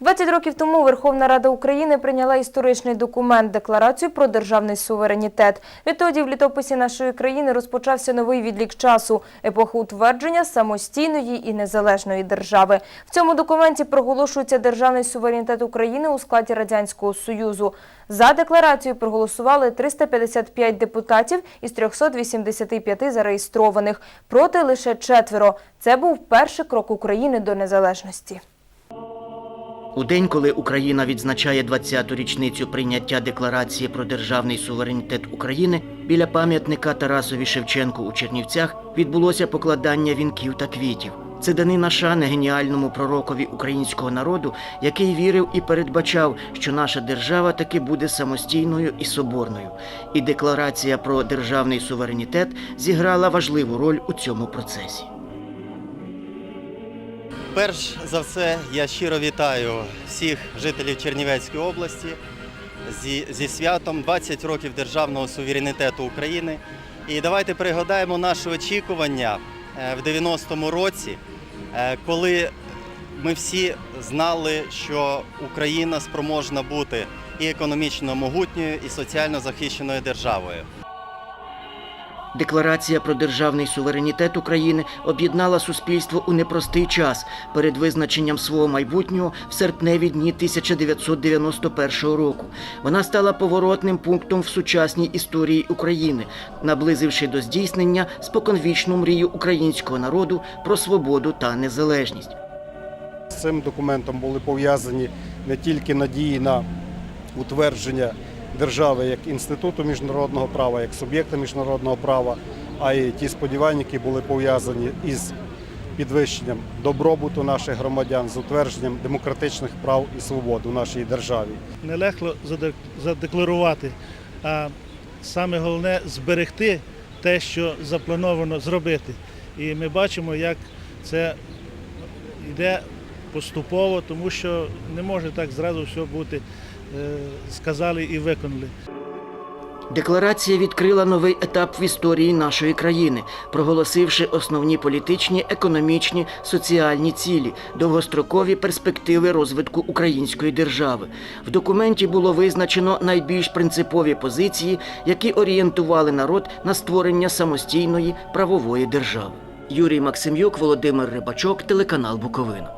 20 років тому Верховна Рада України прийняла історичний документ – Декларацію про державний суверенітет. Відтоді в літописі нашої країни розпочався новий відлік часу – епоха утвердження самостійної і незалежної держави. В цьому документі проголошується державний суверенітет України у складі Радянського Союзу. За декларацію проголосували 355 депутатів із 385 зареєстрованих. Проти лише четверо. Це був перший крок України до незалежності. У день, коли Україна відзначає 20-ту річницю прийняття декларації про державний суверенітет України, біля пам'ятника Тарасові Шевченку у Чернівцях відбулося покладання вінків та квітів. Це данина шани геніальному пророкові українського народу, який вірив і передбачав, що наша держава таки буде самостійною і соборною. І декларація про державний суверенітет зіграла важливу роль у цьому процесі. Перш за все, я щиро вітаю всіх жителів Чернівецької області зі, зі святом 20 років державного суверенітету України. І давайте пригадаємо наші очікування е, в 90-му році, е, коли ми всі знали, що Україна спроможна бути і економічно могутньою, і соціально захищеною державою. Декларація про державний суверенітет України об'єднала суспільство у непростий час перед визначенням свого майбутнього в серпневі дні 1991 року. Вона стала поворотним пунктом в сучасній історії України, наблизивши до здійснення споконвічну мрію українського народу про свободу та незалежність. З цим документом були пов'язані не тільки надії на утвердження держави як інституту міжнародного права, як суб'єкта міжнародного права, а й ті сподівання, які були пов'язані із підвищенням добробуту наших громадян, з утвердженням демократичних прав і свобод у нашій державі. нелегко заде- задекларувати, а саме головне зберегти те, що заплановано зробити. І ми бачимо, як це йде поступово, тому що не може так зразу все бути сказали і виконали. Декларація відкрила новий етап в історії нашої країни, проголосивши основні політичні, економічні, соціальні цілі, довгострокові перспективи розвитку української держави. В документі було визначено найбільш принципові позиції, які орієнтували народ на створення самостійної правової держави. Юрій Максимюк, Володимир Рибачок, телеканал Буковина.